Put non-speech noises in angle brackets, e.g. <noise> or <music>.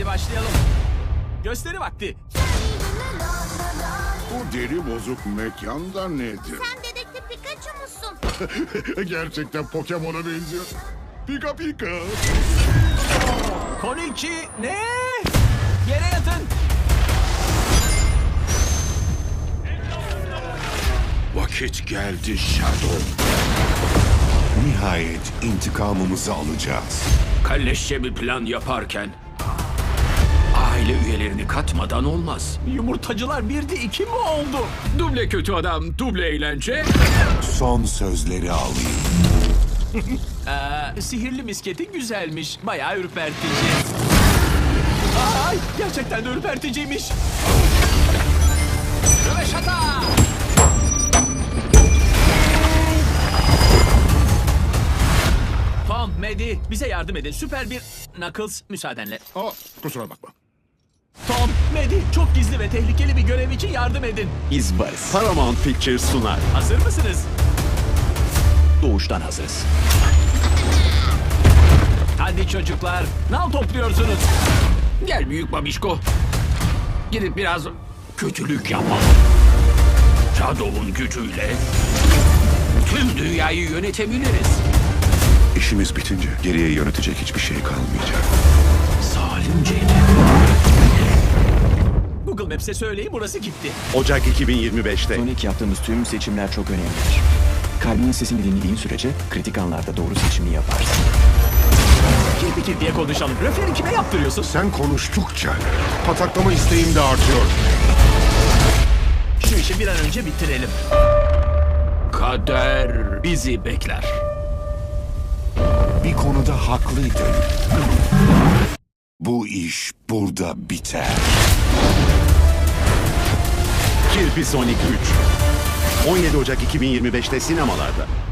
Hadi başlayalım. Gösteri vakti. Bu deri bozuk mekan da nedir? Sen dedektif Pikachu musun? <laughs> Gerçekten Pokemon'a benziyor. Pika pika. Konichi ne? Yere yatın. Vakit geldi Shadow. Nihayet intikamımızı alacağız. Kalleşçe bir plan yaparken aile üyelerini katmadan olmaz. Yumurtacılar birdi iki mi oldu? Duble kötü adam, duble eğlence. Son sözleri alayım. <laughs> Ee, sihirli misketin güzelmiş. Bayağı ürpertici. Ay gerçekten de ürperticiymiş. Röveşata! Tom, Maddie bize yardım edin. Süper bir Knuckles müsaadenle. Aa, kusura bakma. Tom, Maddie çok gizli ve tehlikeli bir görev için yardım edin. İzbaris. Paramount Pictures sunar. Hazır mısınız? Doğuştan hazırız. Hadi çocuklar, nal topluyorsunuz. Gel büyük babişko. Gidip biraz kötülük yapalım. Shadow'un gücüyle tüm dünyayı yönetebiliriz. İşimiz bitince geriye yönetecek hiçbir şey kalmayacak. Maps'e söyleyin burası gitti. Ocak 2025'te. Sonic yaptığımız tüm seçimler çok önemlidir. Kalbinin sesini dinlediğin sürece kritik anlarda doğru seçimini yaparsın. Kirpi kirpiye konuşalım. Referi kime yaptırıyorsun? Sen konuştukça pataklama isteğim de artıyor. Şu işi bir an önce bitirelim. Kader bizi bekler. Bir konuda haklıydın. Bu iş burada biter. Kirpi Sonic 3. 17 Ocak 2025'te sinemalarda.